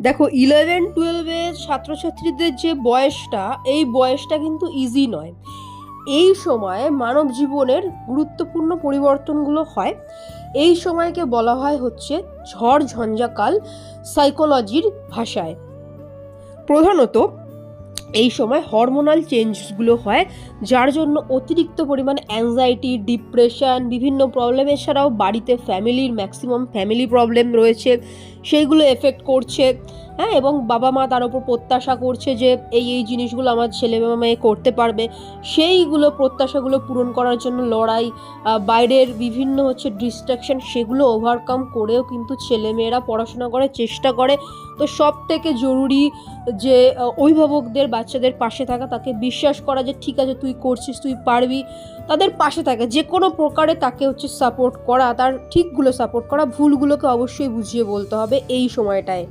দেখো ইলেভেন টুয়েলভের ছাত্রছাত্রীদের যে বয়সটা, এই বয়সটা কিন্তু ইজি নয়। এই সময় মানব জীবনের গুরুত্বপূর্ণ পরিবর্তনগুলো হয়। এই সময়কে বলা হয় হচ্ছে ঝড় ঝঞ্ঝাকাল সাইকোলজির ভাষায়। প্রধানত, এই সময় হরমোনাল চেঞ্জগুলো হয়, যার জন্য অতিরিক্ত পরিমাণে অ্যাংজাইটি ডিপ্রেশন বিভিন্ন প্রবলেম এছাড়াও বাড়িতে ফ্যামিলির ম্যাক্সিমাম ফ্যামিলি প্রবলেম রয়েছে। সেইগুলো এফেক্ট করছে। হ্যাঁ এবং বাবা মা তার উপর প্রত্যাশা করছে যে এই এই জিনিসগুলো আমার ছেলে মেয়ে করতে পারবে। সেইগুলো প্রত্যাশাগুলো পূরণ করার জন্য লড়াই বাইরের বিভিন্ন হচ্ছে ডিস্ট্রাকশন সেগুলো ওভারকাম করেও কিন্তু ছেলেমেয়েরা পড়াশোনা করার চেষ্টা করে। তো সব থেকে জরুরি যে অভিভাবকদের, বাচ্চাদের পাশে থাকা, তাকে বিশ্বাস করা যে ঠিক আছে, তুই করছিস, তুই পারবি। তাদের পাশে থাকা, যে কোনো প্রকারে তাকে হচ্ছে সাপোর্ট করা, তার ঠিকগুলো সাপোর্ট করা, ভুলগুলোকে অবশ্যই বুঝিয়ে বলতে হবে এই সময়টায়।